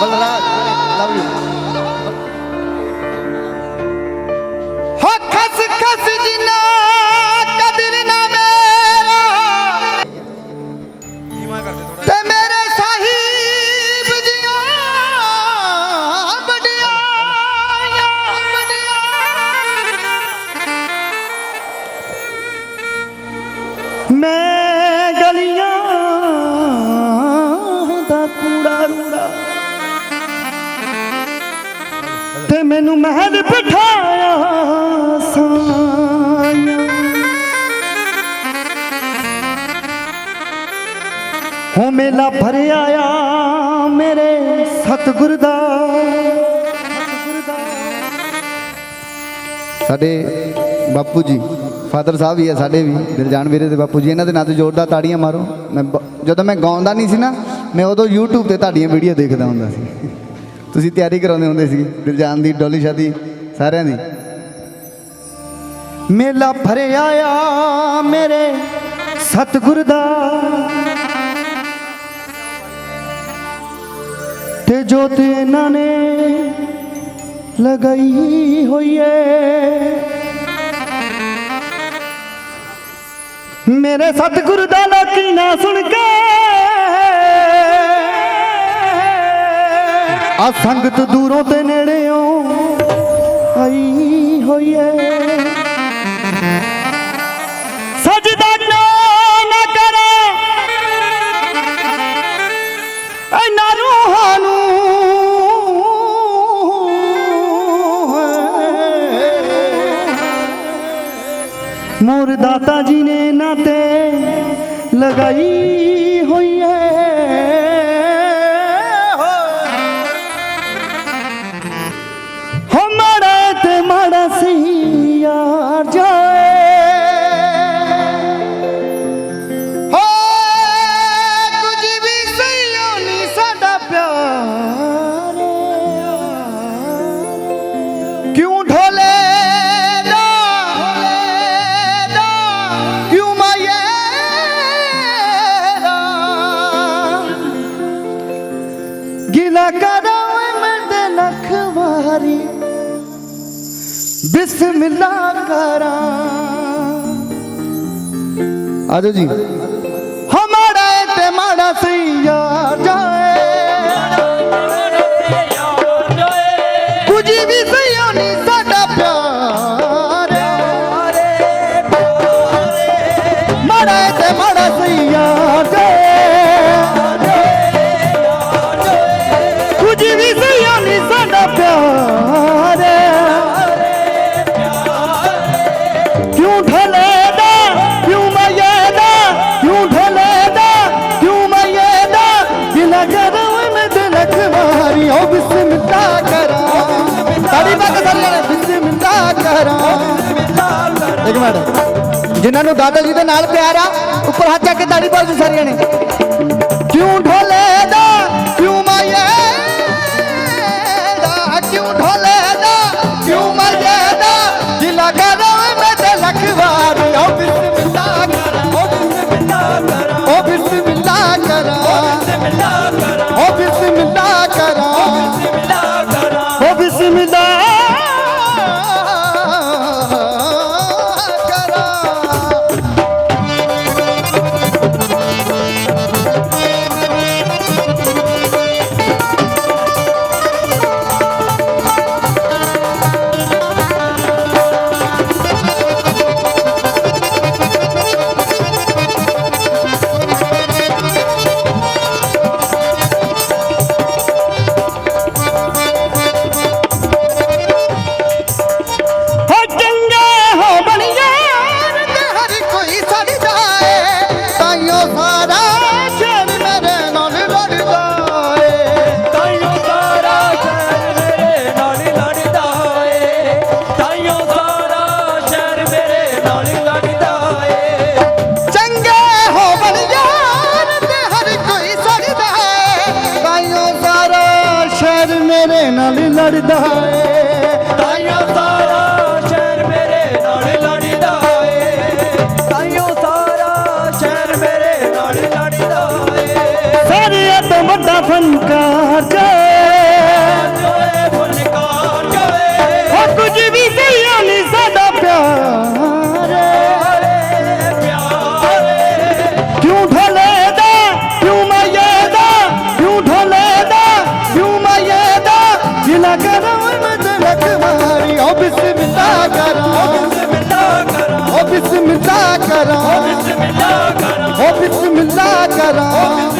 belah ਤੇ ਮੈਨੂੰ ਮਹਿਲ ਬਿਠਾਇਆ ਸਾਇਆ ਹੋ ਮੇਲਾ ਭਰਿਆ ਆ ਮੇਰੇ ਸਤਿਗੁਰ ਦਾ। ਸਾਡੇ ਬਾਪੂ ਜੀ, ਫਾਦਰ ਸਾਹਿਬ ਵੀ ਹੈ ਸਾਡੇ ਵੀ ਦਿਲਜਾਨ ਵੀਰੇ ਦੇ ਬਾਪੂ ਜੀ, ਇਹਨਾਂ ਦੇ ਨਾਂ ਤੇ ਜ਼ੋਰਦਾਰ ਤਾੜੀਆਂ ਮਾਰੋ। ਮੈਂ ਜਦੋਂ ਮੈਂ ਗਾਉਂਦਾ ਨਹੀਂ ਸੀ ਨਾ, ਮੈਂ ਉਦੋਂ YouTube ਤੇ ਤੁਹਾਡੀਆਂ ਵੀਡੀਓ ਦੇਖਦਾ ਹੁੰਦਾ ਸੀ। ਤੁਸੀਂ ਤਿਆਰੀ ਕਰਾਉਂਦੇ ਹੁੰਦੇ ਸੀ ਦਿਲਜਾਨ ਦੀ, ਡੋਲੀ ਸ਼ਾਦੀ ਸਾਰਿਆਂ ਦੀ। ਮੇਲਾ ਭਰਿਆ ਆ ਮੇਰੇ ਸਤਿਗੁਰ ਦਾ। ਤੇ ਜੋਤ ਇਹਨਾਂ ਨੇ ਲਗਾਈ ਹੋਈ ਏ। ਮੇਰੇ ਸਤਿਗੁਰ ਦਾ ਲੋਕੀ ਨਾ ਸੁਣ ਕੇ ਆ ਸੰਗਤ ਦੂਰੋਂ ਤੇ ਨੇੜਿਓਂ ਆਈ ਹੋਈ ਏ ਸਜਦਾ ਨਾ ਨਾ ਕਰੇ। ਐਨਾ ਰੂਹਾਂ ਨੂੰ ਮੋਰ ਦਾਤਾ ਜੀ ਨੇ ਨਾ ਤੇ ਲਗਾਈ। ਬਿਸਮਿਲ੍ਲਾ ਕਰਾਂ ਆਜੋ ਜੀ ਹਮਾਰਾ ਤੇ ਮਾੜਾ ਸਈਆ ਯਾਰ ਜਾਏ ਕੁਝ ਵੀ ਸਹੀਓ ਨਹੀਂ ਸਾਡਾ ਪਿਆਰ ਮਾੜਾ ਤੇ ਮਾੜਾ ਸਈਆ ਇੱਕ ਮਿੰਟ ਜਿਨ੍ਹਾਂ ਨੂੰ ਦਾਦਾ ਜੀ ਦੇ ਨਾਲ ਪਿਆਰ ਆ, ਉੱਪਰ ਹੱਥ ਚੱਕ ਕੇ ਤਾੜੀ ਬਾਤ ਸਾਰੀਆਂ ਨੇ। ਕਿਉਂ ਢੋਲੇ। ਮੇਰੇ ਨਾਲ ਲੜਦਾ ਏ। ਤਾਈਓ ਸਾਰਾ ਸ਼ਹਿਰ ਮੇਰੇ ਨਾਲ ਲੜਦਾ ਏ। ਤਾਈਓ ਸਾਰਾ ਸ਼ਹਿਰ ਮੇਰੇ ਨਾਲ ਲੜਦਾ ਏ। ਸਾਰਿਆਂ ਤੋਂ ਵੱਡਾ ਫਨਕਾਰ caramba.